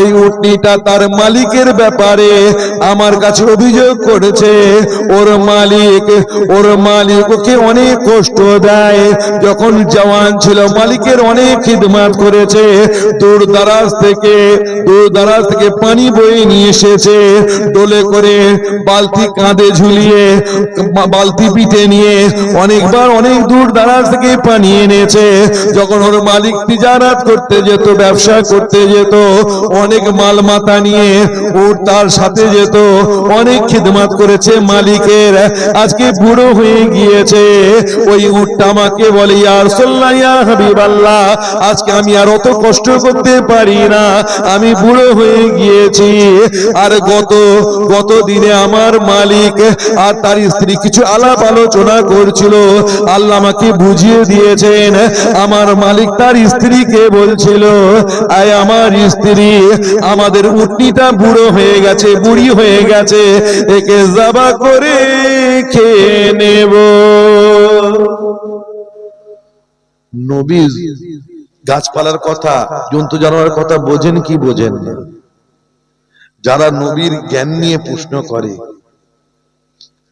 এই উটনিটা তার মালিকের ব্যাপারে আমার কাছে অভিযোগ করেছে। ওর মালিক ওর মালিক ওকে অনেক কষ্ট দেয়। যখন জওয়ান ছিল, মালিকের অনেক খিদমাত করেছে। দূর দারাজ থেকে, দূর দারাজ থেকে পানি বয়ে নিয়ে এসেছে। দোলে করে বালতি কাঁধে ঝুলিয়ে, বালতি পিঠে নিয়ে অনেকবার অনেক দূর দারাজ থেকে পানি এনেছে। যখন ওর মালিক তিজারাত করতে যেত, ব্যবসা করতে যেত অনেক মাল মাথা নিয়ে ও তার সাথে যেত। অনেক খিদমাত করেছে মালিকের। আজকে বুড়ো হয়ে গিয়েছে। ওই উটটা আমাকে বলে ইয়ার ইয়া হাবিবাল্লাহ, আজকে আমি আর অত কষ্ট করতে পারি না। আমি বুড়ো হয়ে গিয়েছি। আর গত গত দিনে আমার মালিক আর তার স্ত্রী কিছু আলাপ আলোচনা করছিল। আল্লাহ আমাকে বুঝিয়ে দিয়েছেন। আমার মালিক তার স্ত্রীকে বলছিল, আয় আমার স্ত্রী, আমাদের উটনিটা বুড়ো হয়ে গেছে, বুড়ি হয়ে গেছে, একে জাবা করে খেয়ে নেব। নবী গাছপালার কথা, জন্তু জানোয়ারের কথা বোঝেন কি বোঝেন? যারা নবীর জ্ঞান নিয়ে প্রশ্ন করে,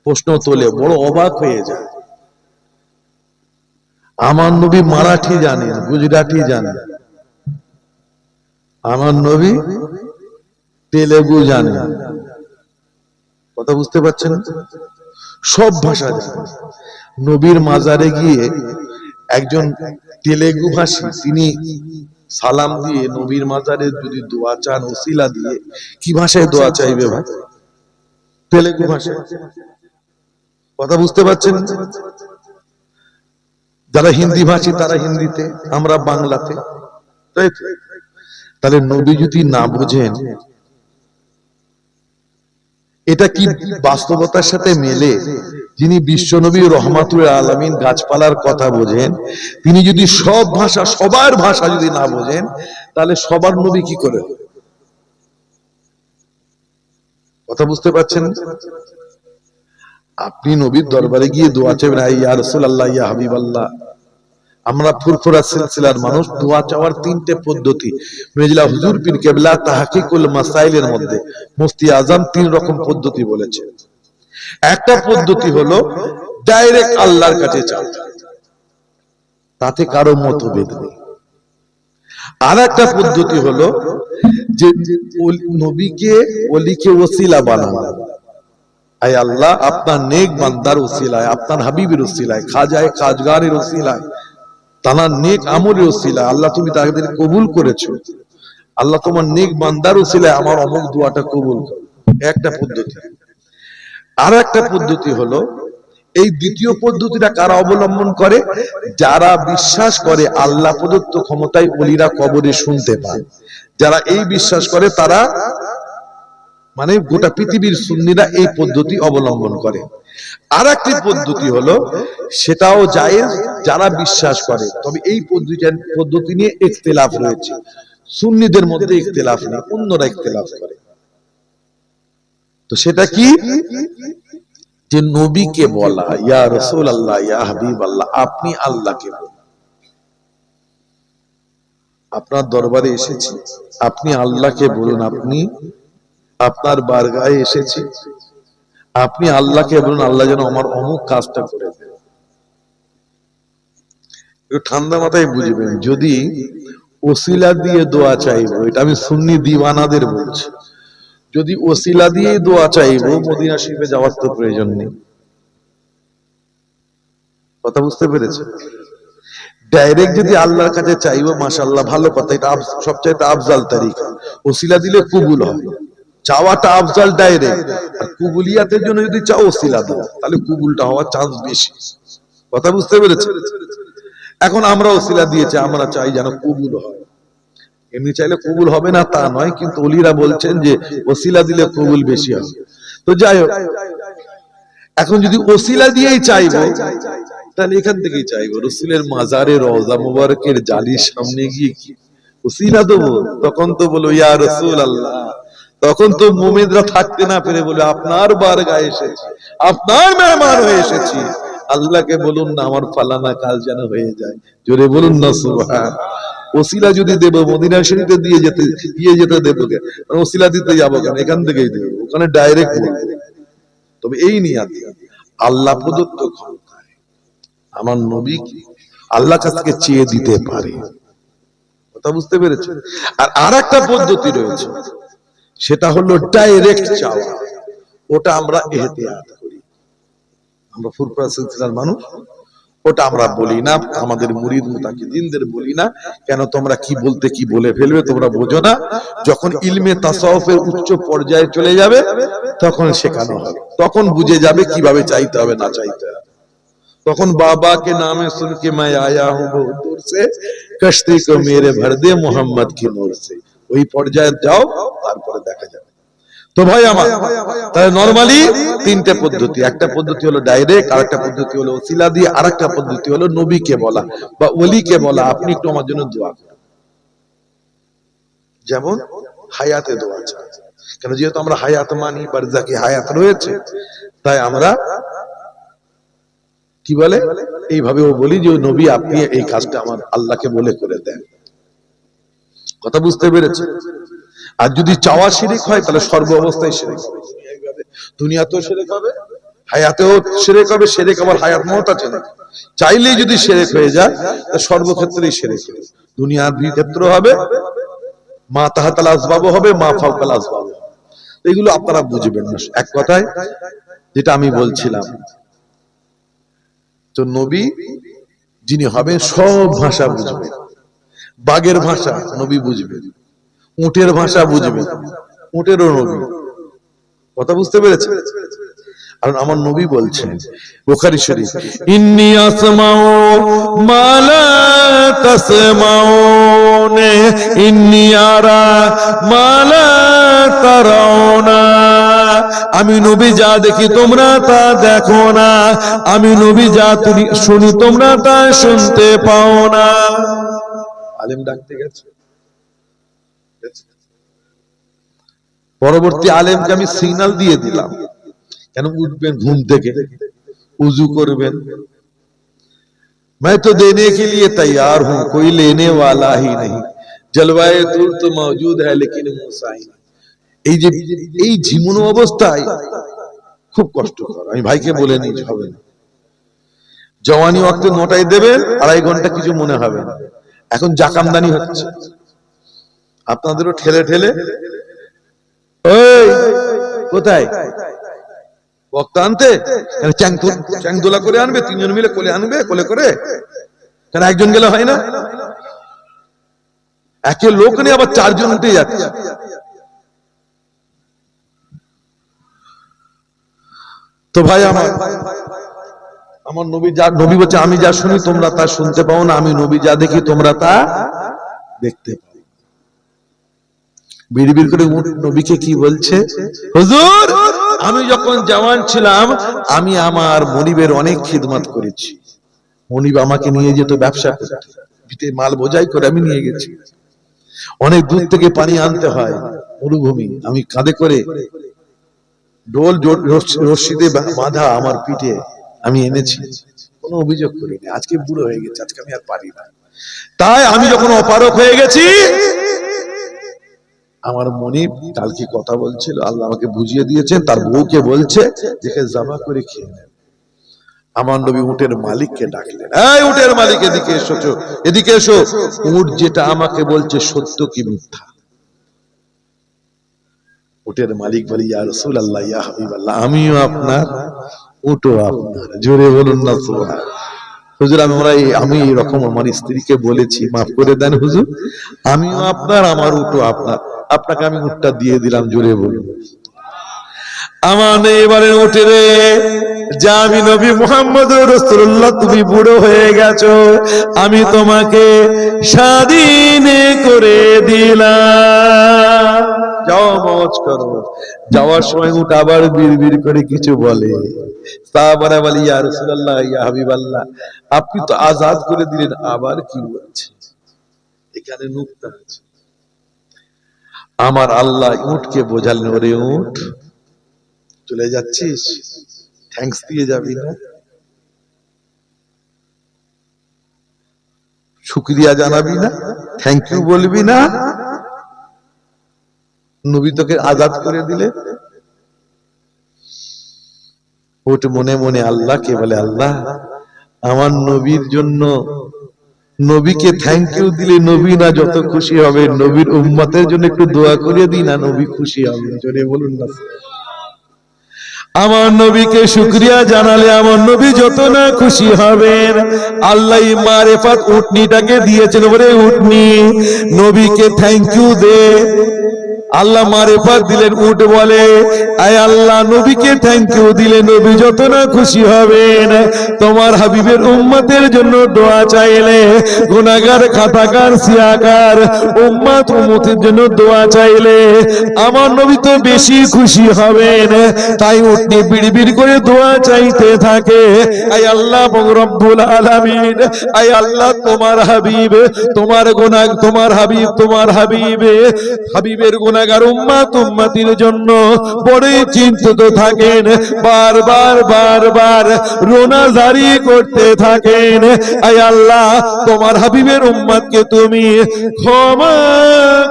প্রশ্ন তোলে, বড় অবাক হয়ে যায়। আমার নবী মারাঠি জানেন, গুজরাটি জানেন। আমার নবী তেলেগু জানেন কথা বুঝতে পারছেন? সব ভাষা জানেন নবীর মাজারে গিয়ে একজন তেলেগু ভাষী, তিনি সালাম দিয়ে নবীর মাজারে যদি দোয়া চান, ওসিলা দিয়ে, কি ভাষায় দোয়া চাইবে ভাই? তেলেগু ভাষায় কথা বুঝতে পারছেন? যারা হিন্দি ভাষী, তারা হিন্দিতে, আমরা বাংলাতে। তাই তো? তাহলে নবী যদি না বুঝেন, এটা কি বাস্তবতার সাথে মেলে? যিনি বিশ্বনবী রহমাতুল আলমিন গাছপালার কথা বোঝেন, তিনি যদি সব ভাষা, সবার ভাষা যদি না বোঝেন, তাহলে সবার নবী কি করে? কথা বুঝতে পারছেন? আপনি নবীর দরবারে গিয়ে দোয়া চাইবেন ইয়া রাসূলুল্লাহ, ইয়া হাবিবাল্লাহ। আমরা ফুরফুরা সিলসিলার মানুষ, দোয়া চাওয়ার তিনটে পদ্ধতি। মেজলা হুজুর পীর কেবলা তাহাকিকুল মাসাইলের মধ্যে মুফতি আজম তিন রকম পদ্ধতি বলেছে। একটা পদ্ধতি হলো ডাইরেক্ট আল্লাহর কাছে চাও তাতে কারও মতভেদ নেই। আর একটা পদ্ধতি হলো যে নবীকে অলিকে ওসিলা বানানো। আয় আল্লাহ, আপনার নেক বান্দার ওসিলায়, আপনার হাবিবের ওসিলায়, খাজায়, খাজগারের ওসিলায় তানার নেক আমলের ওসিলায় আল্লাহ তুমি তাদের কবুল করেছ। আল্লাহ তোমার নেক বান্দার ওসিলায় আমার অমুক দোয়াটা কবুল একটা পদ্ধতি। আর একটা পদ্ধতি হলো, এই দ্বিতীয় পদ্ধতিটা কারা অবলম্বন করে? যারা বিশ্বাস করে আল্লাহ প্রদত্ত ক্ষমতায় অলিরা কবরে শুনতে পায়। যারা এই বিশ্বাস করে তারা মানে গোটা পৃথিবীর সুন্নিরা এই পদ্ধতি অবলম্বন করে। আর একটি পদ্ধতি হলো, সেটাও জায়েজ, যারা বিশ্বাস করে। তবে এই পদ্ধতি নিয়ে ইখতিলাফ রয়েছে। সুন্নিদের মধ্যে ইখতিলাফ নেই, অন্যরা ইখতিলাফ করে। তো সেটা কি? যে নবীকে বলা, ইয়া রসুল আল্লাহ ইয়া হাবিব আল্লাহ আপনি আল্লাহকে আপনার দরবারে এসেছি, আপনি আল্লাহকে বলুন, আপনি আপনার বারগায়ে এসেছি। আপনি আল্লাহকে বলুন, আল্লাহ যেন আমার অমুক কাজটা করে দেন। ঠান্ডা মাথায় বুঝবেন, যদি ওসিলা দিয়ে দোয়া চাইব, এটা আমি সুন্নি দিওয়ানাদের বলছি। যদি ওসিলা দিয়ে দোয়া চাইব, মদিনা শরীফে যাওয়ার তো প্রয়োজন নেই। কথা বুঝতে পেরেছেন? ডাইরেক্ট যদি আল্লাহর কাছে চাইব মাশাল্লাহ ভালো কথা, এটা সবচাইতে আফজাল তারিকা। ওসিলা দিলে কবুল হয় চাওয়াটা আফজাল ডাইরেক্ট আর কুবুলিয়াতের জন্য যদি চাও ওসিলা দাও, তাহলে কুবুলটা হওয়ার চান্স বেশি। কথা বুঝতে পেরেছেন? এখন আমরা ওসিলা দিয়েছি, আমরা চাই যেন কবুল হয়। এমনি চাইলে কবুল হবে না, তা নয়, কিন্তু অলিরা বলছেন যে ওসিলা দিলে কবুল বেশি হবে। তো যাই হোক, এখন যদি ওসিলা দিয়েই চাইব, তাহলে এখান থেকেই চাইব। রসুলের মাজারে রওজা মুবারকের জালির সামনে গিয়ে কি? ওসিলা দেবো? তখন তো বলো, ইয়া রসুল আল্লাহ তখন তো মোমেদরা থাকতে না পেরে বলে, আপনার বার গায়ে এসেছি, আপনার মেহমান হয়ে এসেছি। আল্লাহকে বলুন না, আমার ফালানা কাজ যেন হয়ে যায়। জোরে বলুন না, সুবহান। ওসিলা যদি দেবো, মদিনা শরীফে দিয়ে যেতে দিয়ে যেতে দেবো কেন ওসিলা দিতে যাব কেন? এখান থেকেই দেবো, ওখানে ডাইরেক্ট তবে এই নিয়াত, আল্লাহ প্রদত্ত ক্ষমতায় আমার নবী কি আল্লাহ কাছ থেকে চেয়ে দিতে পারে? কথা বুঝতে পেরেছে আর আর একটা পদ্ধতি রয়েছে। সেটা হলো ডাইরেক্ট চাওয়া। ওটা আমরা এহতিয়াত করি। আমরা ফুরফুরা সিলসিলার মানুষ। ওটা আমরা বলি না, আমাদের মুরিদ বলি না, কেন তোমরা কি বলতে কি বলে ফেলবে তোমরা বোঝো না। যখন ইলমে তাসাউফের উচ্চ পর্যায়ে চলে যাবে, তখন শেখানো হবে। তখন বুঝে যাবে কীভাবে চাইতে হবে, না চাইতে হবে। তখন বাবাকে নামে শুনকে মাই আয়া হুম দূর সে কো মেরে ভর দে মোহাম্মদ কি নূর সে। ওই পর্যায়ে যাও তো ভাই আমার তাহলে নরমালি তিনটে পদ্ধতি একটা পদ্ধতি হলো ডাইরেক্ট আর একটা পদ্ধতি হলো ওসিলা দিয়ে আর একটা পদ্ধতি হলো নবীকে বলা বা ওলিকে বলা। আপনি একটু আমার জন্য দোয়া করুন। যেমন হায়াতে দোয়া চাই। কেন যেহেতু আমরা হায়াত মানি বারজাকি হায়াত রয়েছে তাই আমরা কি বলে? এইভাবে ও বলি যে নবী আপনি এই কাজটা আমার আল্লাহকে বলে করে দেন। কথা বুঝতে পেরেছে আর যদি চাওয়া শিরিক হয়, তাহলে সর্ব অবস্থায় শিরিক দুনিয়াতেও শিরিক হবে, হায়াতেও শিরিক হবে, শিরিক আবার হায়াত মহতা শিরিক চাইলেই যদি শিরিক হয়ে যায় তা সর্বক্ষেত্রেই হবে। দুনিয়ার দুই ক্ষেত্র হবে, মা তাহাতাল আসবাবও হবে, মা ফাউকাল আসবাবও হবে। এগুলো আপনারা বুঝবেন না। এক কথায়, যেটা আমি বলছিলাম, তো নবী যিনি হবেন, সব ভাষা বুঝবেন। বাঘের ভাষা নবী বুঝবেন। উটের ভাষা বুঝবেন উটেরও নবী। কথা বুঝতে পেরেছে আর আমার নবী বলছেন, বুখারী শরীফ, ইন্নি আসমাউ মালা তাসমাউন, ইন্নি আরা মালা তারাউনা। আমি নবী যা দেখি তোমরা তা দেখো না। আমি নবী যা তুলি শুনি তোমরা তা শুনতে পাও না। আলেম ডাকতে গেছে। পরবর্তী আলেমকে আমি সিগন্যাল দিয়ে দিলাম কেন উঠবেন ঘুম থেকে উজু করবেন मैं तो देने के लिए तैयार हूं कोई लेने वाला ही नहीं जलवाए दूर तो मौजूद है लेकिन मूसा ही नहीं। এই যে এই ঝিমুনো অবস্থায় খুব কষ্টকর আমি ভাইকে বলে নিয়েছি হবে না জওয়ানি ওয়াক্তে নোটাই দেবেন আড়াই ঘন্টা কিছু মনে হবে না এখন জাকামদানি হচ্ছে আপনাদেরও ঠেলে ঠেলে? ওই কোথায়? বক্তা আনতে? কেন চ্যাং তো- করে আনবে তিনজন মিলে কোলে আনবে কোলে করে? কেন একজন গেলে হয় না? একে লোক নেই আবার চারজন উঠে যাচ্ছে। তো ভাই আমার আমার নবী যা নবী বলছে আমি যা শুনি তোমরা তা শুনতে পাও না আমি নবী যা দেখি তোমরা তা দেখতে পাও। বিড়বিড় করে নবীকে কি বলছে? হুজুর, আমি যখন জওয়ান ছিলাম, আমি আমার মনিবের অনেক খিদমত করেছি। মনিব আমাকে নিয়ে যেত ব্যবসা করতে। মাল বোঝাই করে আমি নিয়ে গেছি। অনেক দূর থেকে পানি আনতে হয় মরুভূমি। আমি কাঁধে করে ডোল রশ্মিতে বাঁধা আমার পিঠে আমি এনেছি। কোনো অভিযোগ করিনি। আজকে বুড়ো হয়ে গেছে, আজকে আমি আর পারি না। তাই আমি যখন অপারক হয়ে গেছি আমার মনিব কালকে কথা বলছিল? আল্লাহ আমাকে বুঝিয়ে দিয়েছেন, তার বউকে বলছে, দেখে জামা করে খেয়ে নেন। আমার নবী উটের মালিককে ডাকলেন। এই উটের মালিক, এদিকে এসো এদিকে এসো। উট যেটা আমাকে বলছে সত্য কি মিথ্যা? উটের মালিক বলি, ইয়া রসুল আল্লাহ ইয়া হাবিব আল্লাহ আমিও আপনার, উটও আপনার। জোরে বলুন না সুবহান হুজুর, আমি আমরা আমি এরকম আমার স্ত্রীকে বলেছি, মাফ করে দেন হুজুর। আমিও আপনার, আমার উটও আপনার। আপনাকে আমি উটটা দিয়ে দিলাম, জোরে বলুন। আমার এবারে উঠে রে আমি নবী মোহাম্মদ রসুল্লাহ তুমি বুড়ো হয়ে গেছো। আমি তোমাকে স্বাধীন করে দিলাম। যাও, মজ করো। যাওয়ার সময় উঠ আবার বিড় করে কিছু বলে। সাহাবারা বলি, ইয়া রাসূলুল্লাহ, ইয়া হাবিবাল্লাহ, আপনি তো আজাদ করে দিলেন, আবার কি বলছে এখানে নুকতা আছে। আমার আল্লাহ উটকে বোঝালেন, ওরে উঠ চলে যাচ্ছিস? থ্যাঙ্কস দিয়ে যাবি না? শুক্রিয়া জানাবি না? থ্যাংক ইউ বলবি না? নবী তোকে আজাদ করে দিলে? ওট মনে মনে আল্লাহকে বলে, আল্লাহ, আমার নবীর জন্য নবীকে থ্যাংক ইউ দিলে নবী না যত খুশি হবে। নবীর উম্মতের জন্য একটু দোয়া করে দিই না নবী খুশি হবে। জোরে বলুন না। আমার নবীকে শুক্রিয়া জানালে আমার নবী যত না খুশি হবেন আল্লাহ মারেফাত উটনিটাকে দিয়েছেন বলে, উটনি, নবীকে থ্যাংক ইউ দে। আল্লাহ মারেফাত দিলেন, উট বলে, আয় আল্লাহ, নবীকে থ্যাংক ইউ দিলে নবী যত না খুশি হবেন। তোমার হাবিবের উম্মতের জন্য দোয়া চাইলে, গুনাহগার খাতাকার সিয়াকার উম্মত, উম্মতের জন্য দোয়া চাইলে, আমার নবী তো বেশি খুশি হবেন। তাই উঠনি বিড়বিড় করে দোয়া চাইতে থাকে, আয় আল্লাহ রব্বুল আলামিন, আয় আল্লাহ, তোমার হাবিব, তোমার গুনাহ, তোমার হাবিব, তোমার হাবিবে, হাবিবের গুনাহগার উম্মত উম্মতির জন্য বড়ই চিন্তিত থাকেন, বারবার বারবার রোনা জারি করতে থাকেন। আয় আল্লাহ, তোমার হাবিবের উম্মতকে তুমি ক্ষমা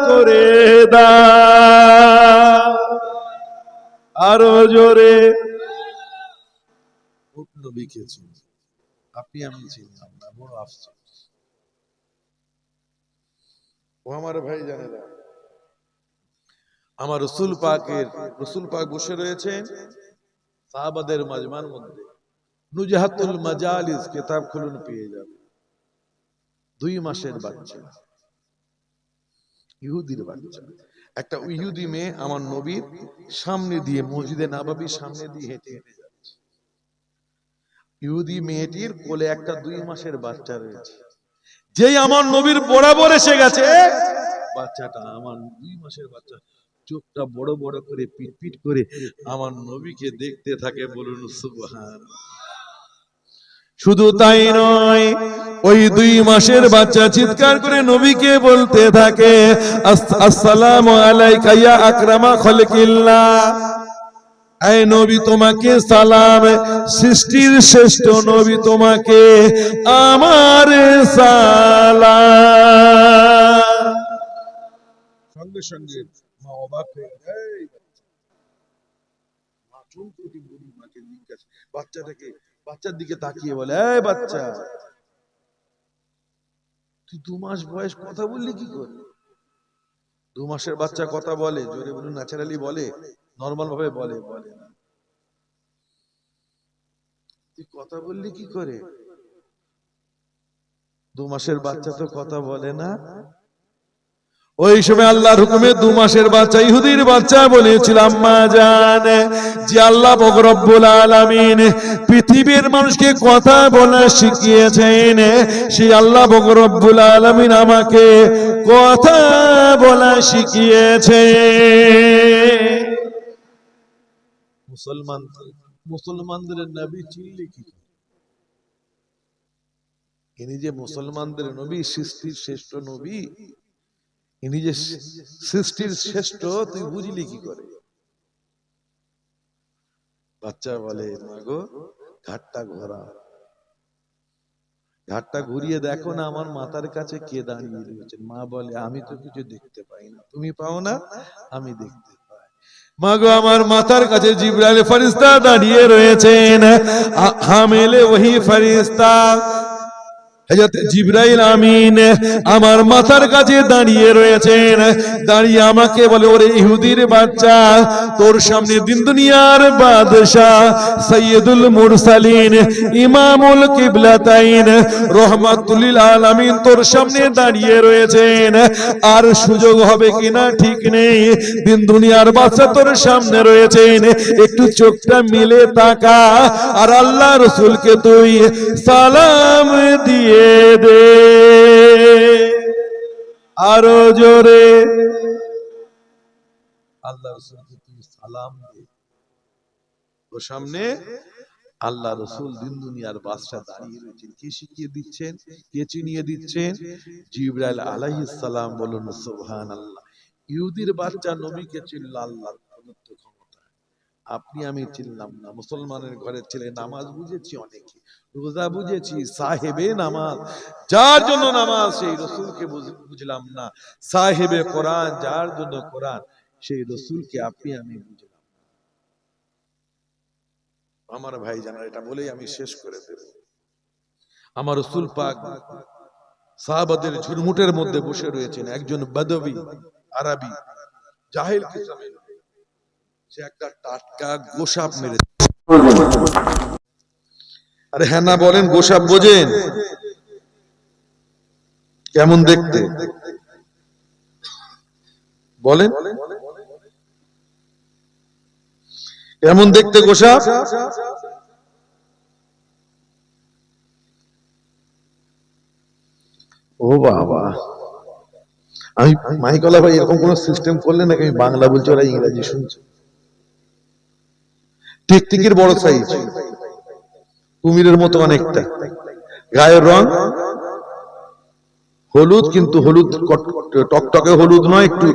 করে দাও। আরও জোরে। আপনি আমি চিনলাম না, বড় আফসোস। ও আমার ভাই জানে না আমার রসুল পাকের, রসুল পাক বসে রয়েছেন সাহাবাদের মাজমার মধ্যে। নুজাহাতুল মাজালিস কিতাব খুলুন, পেয়ে যাবে। দুই মাসের বাচ্চা। ইহুদির বাচ্চা। একটা ইহুদি মেয়ে আমার নবীর সামনে দিয়ে, মসজিদে নাবাবির সামনে দিয়ে হেঁটে হেঁটে যাচ্ছে। ইহুদি মেয়েটির কোলে একটা দুই মাসের বাচ্চা রয়েছে। যেই আমার নবীর বরাবর এসে গেছে, বাচ্চাটা আমার দুই মাসের বাচ্চা। চোখটা বড় বড় করে পিট পিট করে আমার নবীকে দেখতে থাকে বলুন, সুবহান। শুধু তাই নয়, ওই দুই মাসের বাচ্চা চিৎকার করে নবীকে বলতে থাকে, "আস- আসসালামু আলাইকা ইয়া আকরামা খলকিল্লাহ। এই নবী তোমাকে সালাম, সৃষ্টির শ্রেষ্ঠ নবী তোমাকে আমার সালাম। সঙ্গে সঙ্গে বাচ্চার দিকে তাকিয়ে বলে এই বাচ্চা তুই দু মাস বয়স কথা বললি কি করে দু মাসের বাচ্চা কথা বলে জোরে ন্যাচারালি বলে নর্মাল ভাবে বলে বলে তুই কথা বললি কি করে দু মাসের বাচ্চা তো কথা বলে না। ওই সময় আল্লাহর হুকুমে দু মাসের বাচ্চা, ইহুদির বাচ্চা বলেছিল আম্মা জান, যে আল্লাহ রব্বুল আলামিন পৃথিবীর মানুষকে কথা বলা শিখিয়েছেন, সেই আল্লাহ রব্বুল আলামিন আমাকে কথা বলা শিখিয়েছে মুসলমান, মুসলমানদের নবী চিনলে কি? ইনি যে মুসলমানদের নবী, সৃষ্টির শ্রেষ্ঠ নবী যে সৃষ্টির শ্রেষ্ঠ, তুই বুঝলি কি করে? বাচ্চা বলে, মাগো, ঘাটটা ঘোরা। ঘাটটা ঘুরিয়ে দেখো না, আমার মাথার কাছে কে দাঁড়িয়ে রয়েছে? মা বলে, আমি তো কিছু দেখতে পাই না। তুমি পাও না, আমি দেখতে পাই। মাগো, আমার মাথার কাছে জিব্রাইল ফরিস্তা দাঁড়িয়ে রয়েছেন। হামেলে ওহি ফরিস্তা হযরত জিব্রাইল আমিন আমার মাথার কাছে দাঁড়িয়ে রয়েছেন। দাঁড়িয়ে আমাকে বলে, ওরে ইহুদির বাচ্চা, তোর সামনে দিন দুনিয়ার বাদশাহ সৈয়দুল মুরসালিন, ইমামুল আলামিন তোর সামনে দাঁড়িয়ে রয়েছেন। আর সুযোগ হবে কিনা ঠিক নেই। দিন দুনিয়ার বাচ্চা তোর সামনে রয়েছেন। একটু চোখটা মিলে তাকা, আর আল্লাহ রসুলকে তুই সালাম দিয়ে দে। আরও জোরে। আল্লাহ রসুলকে তুই সালাম দে। ওর সামনে আল্লাহ রসুল দিন দুনিয়ার বাদশাহ দাঁড়িয়ে রয়েছেন। কে শিখিয়ে দিচ্ছেন? কে চিনিয়ে দিচ্ছেন? জিব্রাইল আলাইহিস সালাম বলুন সুবহান আল্লাহ ইহুদির বাচ্চা নবীকে প্রদত্ত ক্ষমতা। আপনি আমি চিনলাম না। মুসলমানের ঘরের ছেলে, নামাজ বুঝেছি অনেকে। রোজা বুঝেছি, সাহেবে নামাজ। যার জন্য নামাজ সেই রসুলকে বুঝ- বুঝলাম না। সাহেবে কোরআন, যার জন্য কোরআন, সেই রসুলকে আপনি, আমি বুঝলাম আমার ভাই জানা এটা বলেই আমি শেষ করে দেব। আমার রসুল পাক সাহাবাদের ঝুরমুটের মধ্যে বসে রয়েছেন একজন বাদবি, আরবি, জাহেল কিসামের সে একটা টাটকা গোসাপ মেরেছে। আরে হ্যাঁ না বলেন, গোসাপ বোঝেন। কেমন দেখতে? বলেন। কেমন দেখতে গোসাপ? ও বাবা। আমি মাইকলা ভাই, এরকম কোন সিস্টেম করলে নাকি আমি বাংলা বলছি, ওরা ইংরেজি শুনছে। টিকটিকির বড় সাইজ কুমিরের মতো অনেকটা। গায়ের রং হলুদ, কিন্তু হলুদ টকটকে হলুদ নয়, একটু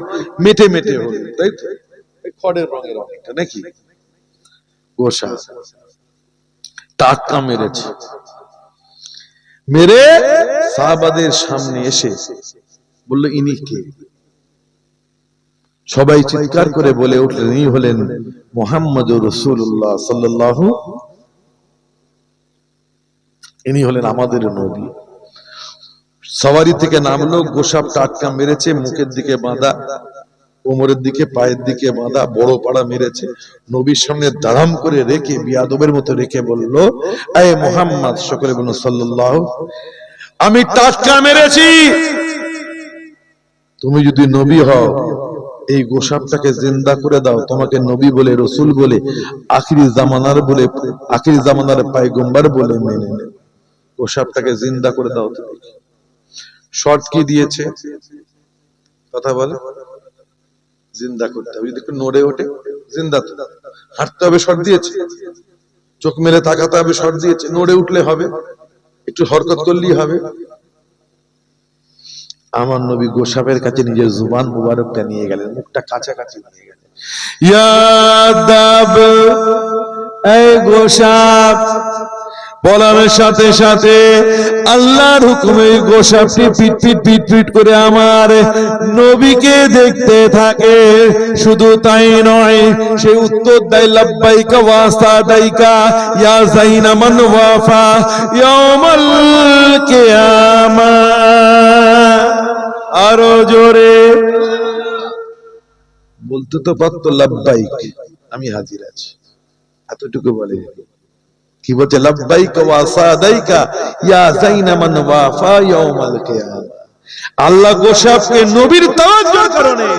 মেটে মেটে হলুদ, তাই খড়ের রঙের অনেকটা, নাকি? গোসা। মেরেছে। মেরে সাহাবাদের সামনে এসে বলল, ইনি কে? সবাই চিৎকার করে বলে উঠলেন, ইনি হলেন মোহাম্মদ রসুল্লাহ সাল্লাল্লাহু ইনি হলেন আমাদের নবী। সওয়ারি থেকে নামলো গোসাপ টাটকা মেরেছে, মুখের দিকে বাঁধা, কোমরের দিকে, পায়ের দিকে বাঁধা বড় পাড়া মেরেছে। নবীর সামনে দাঁড়াম করে রেখে, বিয়াদবের মতো রেখে বলল, আয় মোহাম্মদ সকলে বলুন সাল্লাল্লাহ, আমি টাটকা মেরেছি। তুমি যদি নবী হও, এই গোসাপটাকে জিন্দা করে দাও। তোমাকে নবী বলে, রসুল বলে, আখিরি জামানার বলে, আখিরি জামানার পাইগম্বার বলে মেনে নেব। গোসাপটাকে জিন্দা করে দাও তুমি। শর্ট কি দিয়েছে? কথা বলে। জিন্দা করতে হবে। যদি নড়ে ওঠে, জিন্দা তো। হাঁটতে হবে শর্ট দিয়েছে। চোখ মেলে তাকাতে হবে শর্ট দিয়েছে। নড়ে উঠলে হবে। একটু হরকত করলেই হবে। আমার নবী গোসাপের কাছে নিজের জুবান মুবারকটা নিয়ে গেলেন। মুখটা কাছাকাছি নিয়ে গেলেন। ইয়াদাব, এই গোসাপ বলার সাথে সাথে আল্লাহর হুকুমে গোসাপটি পিট পিট পিট পিট করে আমার নবীকে দেখতে থাকে। শুধু তাই নয়, সে উত্তর দেয়, লাব্বাইকা ওয়াস্তা দাইকা ইয়া জাইনা মান ওয়াফা, ইয়াউমাল কিয়ামা। আরও জোরে। বলতে তো পারতো, লাব্বাইক, আমি হাজির আছি। এতটুকু বলে কি বলছে লাব্বাইকা ওয়া সাদাইকা ইয়া জাইনা মান ওয়াফা ইয়াউমাল কিয়ামা আল্লাহ গোসাফকে নবীর তাওয়াজ্জুর কারণে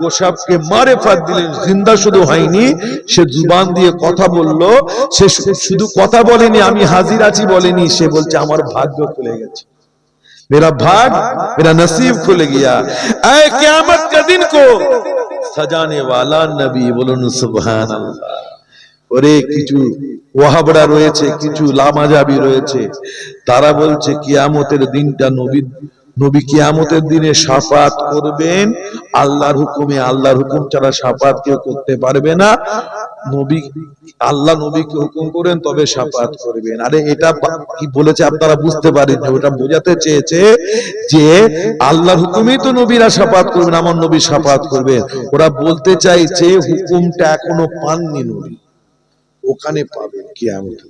গোসাফকে মারেফাত দিলেন জিন্দা শুধু হয়নি সে জুবান দিয়ে কথা বলল সে শু- শুধু কথা বলেনি আমি হাজির আছি বলেনি সে বলছে আমার ভাগ্য খুলে গেছে मेरा भाग मेरा नसीब खुल गया ऐ क्यामत का दिन को सजाने वाला नबी বলুন সুবহান আল্লাহ ওরে কিছু ওয়াহাবড়া রয়েছে, কিছু লামাজাবি রয়েছে। তারা বলছে, কিয়ামতের দিনটা নবী নবী কিয়ামতের দিনে সাফাত করবেন। আল্লাহর হুকুমে, আল্লাহর হুকুম ছাড়া সাফাত কেউ করতে পারবে না। নবী, আল্লাহ নবীকে হুকুম করেন, তবে সাফাত করবেন। আরে এটা কি বলেছে আপনারা বুঝতে পারেন যে ওটা বোঝাতে চেয়েছে যে আল্লাহর হুকুমেই তো নবীরা সাফাত করবেন, আমার নবী সাফাত করবেন। ওরা বলতে চাইছে, হুকুমটা এখনও পাননি নবী। ওখানে পাবেন কিয়ামত।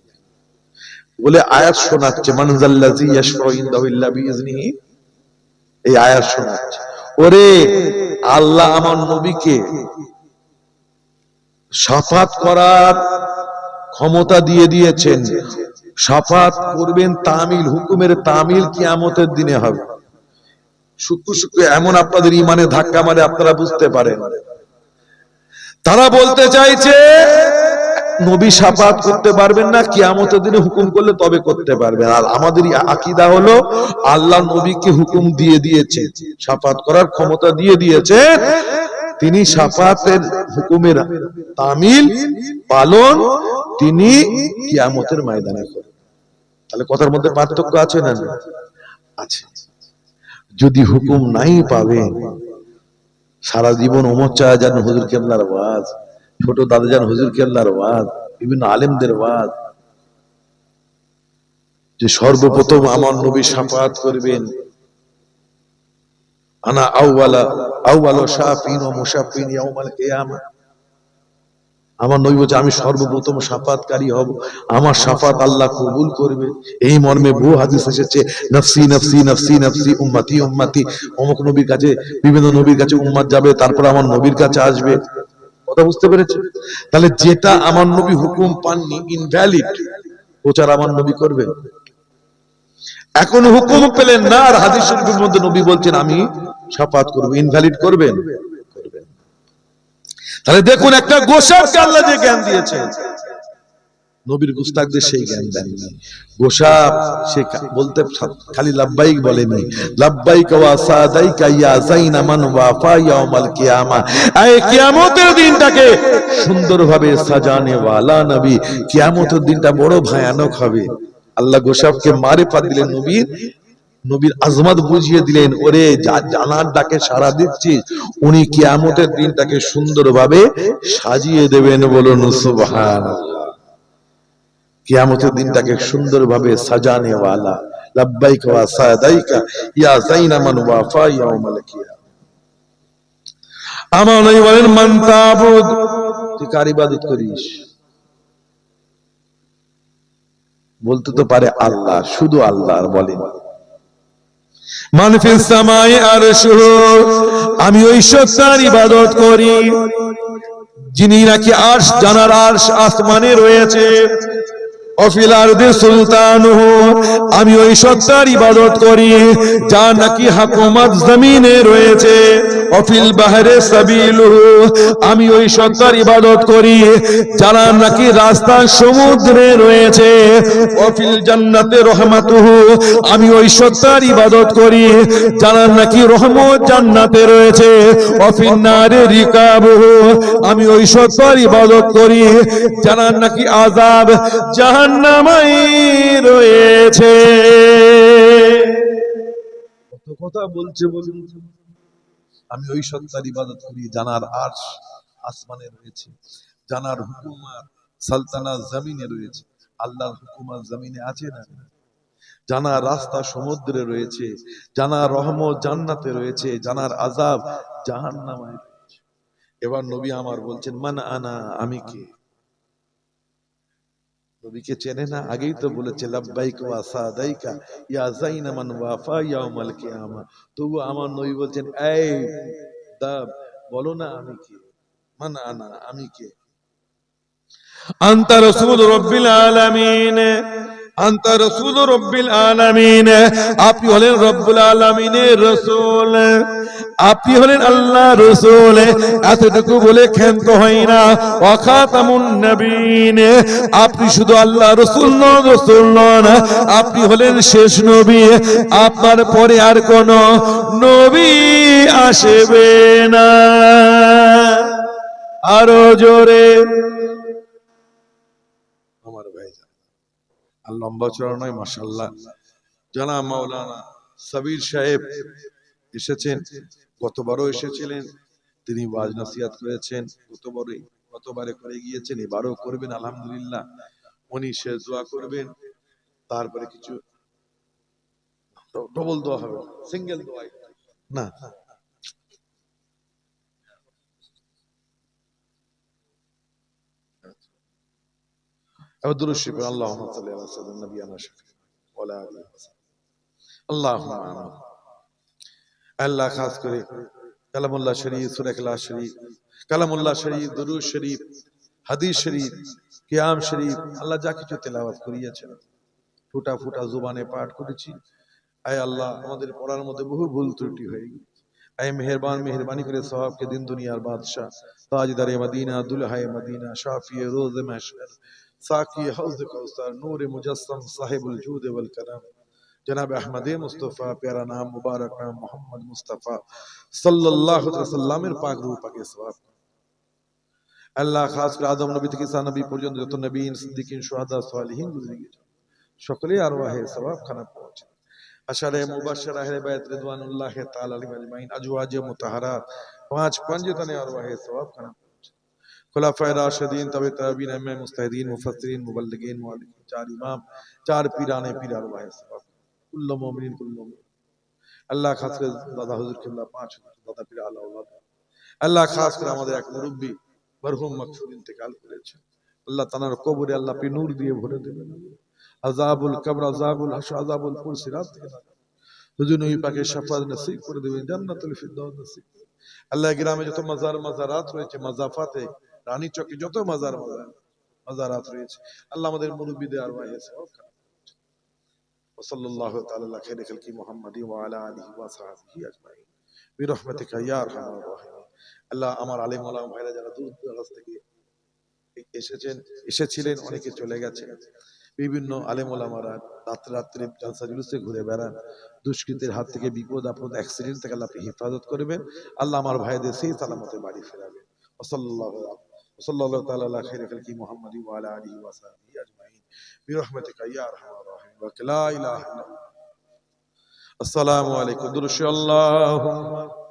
বলে আয়াত শোনাচ্ছে মানজাল্লাজি ইয়াশফাউ বিইজনিহি এই আয়াত শোনাচ্ছে, ওরে আল্লাহ আমার নবীকে সাফাত করার ক্ষমতা দিয়ে দিয়েছেন। সাফাত করবেন তামিল, হুকুমের তামিল কিয়ামতের দিনে হবে। শুক্র শুক্র এমন আপনাদের ইমানে ধাক্কা মারে, আপনারা বুঝতে পারেন। তারা বলতে চাইছে নবী সাফাত করতে পারবেন না, কিয়ামতের দিনে হুকুম করলে তবে করতে পারবেন। আর আমাদের আকিদা হলো, আল্লাহ নবীকে হুকুম দিয়ে দিয়েছে, সাফাত করার ক্ষমতা দিয়ে দিয়েছে। তিনি সাফাতের হুকুমের তামিল, পালন তিনি কিয়ামতের ময়দানে করেন। তাহলে কথার মধ্যে পার্থক্য আছে না? আছে। যদি হুকুম নাই পাবেন, সারা জীবন ওমর চায় যেন হুজুর কেবলার আওয়াজ। ছোট দাদাজান হুজুর কেল্লার ওয়াজ, বিভিন্ন আলেমদের ওয়াজ। যে সর্বপ্রথম আমার নবী সাফাত করবেন। আনা আউওয়ালা শাফিন ও ইয়াউমাল কিয়ামা। আমার নবী বলছে, আমি সর্বপ্রথম সাফাতকারী হব। আমার সাফাত আল্লাহ কবুল করবে। এই মর্মে বহু হাদিস এসেছে, নফসি নফসি নফসি নফসি অমুক নবীর কাছে, বিভিন্ন নবীর কাছে উম্মত যাবে, তারপর আমার নবীর কাছে আসবে। কথা বুঝতে পেরেছে তাহলে যেটা আমার নবী হুকুম পাননি ইনভ্যালিড প্রচার আমার নবী করবেন। এখন হুকুম পেলেন না, আর হাদিস শরীফের মধ্যে নবী বলছেন, আমি সাফাত করব ইনভ্যালিড করবেন। তাহলে দেখুন, একটা গোসাবকে আল্লাহ যে জ্ঞান দিয়েছেন নবীর গুস্তাকদের সেই জ্ঞান দেননি। গোসাব সে বলতে খালি লাব্বাইক বলেনি। লাব্বাইক ওয়া সাদাইকা ইয়া যাইনা মান ওয়াফা ইয়াউমাল কিয়ামা। এই কিয়ামতের দিনটাকে সুন্দরভাবে সাজানে ওয়ালা নবী। কিয়ামতের দিনটা বড় ভয়ানক হবে। আল্লাহ গোসাবকে মারে পা দিলেন নবীর। নবীর আজমত বুঝিয়ে দিলেন ওরে যা জানার ডাকে সাড়া দিচ্ছিস উনি কিয়ামতের দিনটাকে সুন্দরভাবে সাজিয়ে দেবেন বলুন সুবহানাল্লাহ। কিয়ামতের দিনটাকে সুন্দরভাবে সাজানে ওয়ালা লাব্বাইক ওয়া সাদাইকা, ইয়া যাইনা মান ওয়াফা ইয়াউমাল কিয়ামা। আমার নবী বলেন, মান তাবুদ তুই কার ইবাদত করিস? বলতে তো পারে আল্লাহ, শুধু আল্লাহ আর বলেন। মানফিস সামাই আরশুহু আমি ওই সত্তার ইবাদত করি। যিনি নাকি আরশ, জানার আরশ আসমানে রয়েছে। আমি ওই সত্তার ইবাদত করি, যা নাকি হাকুমত জমিনে রয়েছে। অফিল বাহারে আমি ওই সত্তার ইবাদত করি, যারা নাকি রাস্তা সমুদ্রে রয়েছে। অফিল জান্নাতে আমি ওই সত্তার ইবাদত করি, যারা নাকি রহমত জান্নাতে রয়েছে। অফিল নারে রিকাবুহু, আমি ওই সত্তার ইবাদত করি, যারা নাকি জাহান্নামাই রয়েছে। কত কথা বলছে বলুন। আমি ওই সত্তার ইবাদত করি, জানার আরশ আসমানে রয়েছে। জানার হুকুমাত সালতানাত জমিনে রয়েছে। আল্লাহর হুকুমাত জমিনে আছে না? জানার রাস্তা সমুদ্রে রয়েছে। জানার রহমত জান্নাতে রয়েছে। জানার আজাব জাহান্নামায় রয়েছে। এবার নবী আমার বলছেন, মান আনা, আমি কে? নবীকে চেনে না, আগেই তো বলেছে তবু আমার নই বলছেন, এই দাব, বলো না আমি কে? মান আনা, আমি কে? আন্তর রাসূল রব্বিল আলামিন। আন্তা রসুল রব্বিল আলামিন। আপনি হলেন রব্বুল আলামিনের রসুল। আপনি হলেন আল্লাহ রসুল। এতটুকু বলে ক্ষান্ত হয় না। অখাতামুন নবীন। আপনি শুধু আল্লাহ রসুল নন রসুল নন। আপনি হলেন শেষ নবী। আপনার পরে আর কোন নবী আসবে না। আরও জোরে। আর লম্বা চড়া নয় মাসাল্লাহ জানা মাওলানা সাবির সাহেব এসেছেন, গতবারও এসেছিলেন, তিনি ওয়াজ নসিহাত করেছেন, গতবারই, গতবারে করে গিয়েছেন, এবারও করবেন, আলহামদুলিল্লাহ। উনি শেষ দোয়া করবেন, তারপরে কিছু, ডবল দোয়া হবে, সিঙ্গেল দোয়া না এবার দুরূদ শরীফ আল্লাহুম্মা সাল্লি আলা সাইয়্যিদিনা নাবিয়ানা শাফি ওয়া আলা আলিহি ওয়া সাহবিহি। আল্লাহুম্মা আমিন। আল্লাহ খাস করে কালামুল্লাহ শরীফ সূরা ইখলাস শরীফ কালামুল্লাহ শরীফ দুরূদ শরীফ হাদিস শরীফ কিয়াম শরীফ আল্লাহ যা কিছু তেলাওয়াত করিয়েছেন ফুটা ফুটা জুবানে পাঠ করেছি আয় আল্লাহ আমাদের পড়ার মধ্যে বহু ভুল ত্রুটি হয়ে গেছে আয় মেহেরবান মেহরবানি করে সওয়াবকে দিন দুনিয়ার বাদশাহ তাজদারে মদিনা দুলহায়ে মদিনা শাফিয়ে রোজ মাহশর ساقی حوض کوثر نور مجسم صاحب الجود والکرم۔ جناب احمد مصطفی، پیارا نام مبارک نام محمد مصطفی۔ صلی اللہ علیہ وسلم پاک روح پاک سواب اللہ خاص کر آدم، نبی تکیسا نبی پرجند যত নবীন সিদ্দিকীন শুহাদা সালেহীন গুজরে গেছে সকলে আরওয়াহে سواب খানা পৌঁছে اشارہ مباشر اہل بیت رضوان اللہ تعالی علیہ اجمعین، ازواج مطہرات پانچ پنج تنے ارواح ثواب کھانا خلافۂ راشدین طب طبین ام مستحدین، مفسرین، مبلغین مالکین چار امام، چار پیرانے، پیر ارواح سباب کل مومنین، کل مومن اللہ خاص کر دادا حضور کے اللہ، پانچ دادا پیر اعلی اولاد۔ اللہ خاص کر আমাদের এক মুরব্বি مرحوم مغفور انتقال করেছেন আল্লাহ তানার কবরে আল্লাহ পি নূর দিয়ে ভরে দেবেন আযাবুল কবর আযাবুল হাশর আযাবুল কুরসি রাত থেকে حضور نبی پاک شفاعت نصیب করে দিবেন জান্নাতুল ফিরদাউস نصیب আল্লাহ গ্রামে যত মাজার মাজারাত রয়েছে মাজাফাতে রানী চকে যত মাজার মাজার মাজারাত রয়েছে আল্লাহ আমাদের মুরব্বীদের আর ওয়াহিস وصلى الله تعالى على خير خلق محمد وعلى اله وصحبه اجمعين برحمتك يا ارحم الراحمين আল্লাহ আমার আলিম ওলামা ভাইরা যারা দূর দরাজ থেকে এসেছেন এসেছিলেন অনেকে চলে গেছেন বিভিন্ন আলেম ওলামারা রাত্রে রাত্রে জালসা জুলুসে ঘুরে বেড়ান দুষ্কৃতের হাত থেকে বিপদ আপদ অ্যাক্সিডেন্ট থেকে আল্লাহ আপনি হেফাজত করবেন আল্লাহ আমার ভাইদের সেই সালামতে বাড়ি ফেরাবেন ওসল্লাল্লাহু ওসল্লাল্লাহু তাআলা আলা খাইরি খালকি মুহাম্মাদি ওয়া আলা আলিহি ওয়া সাহবিহি আজমাইন বিরহমাতিকা ইয়া আরহামার রাহিমিন ওয়া লা ইলাহা ইল্লা আনতা আসসালামু আলাইকুম দুরুশ আল্লাহুম্মা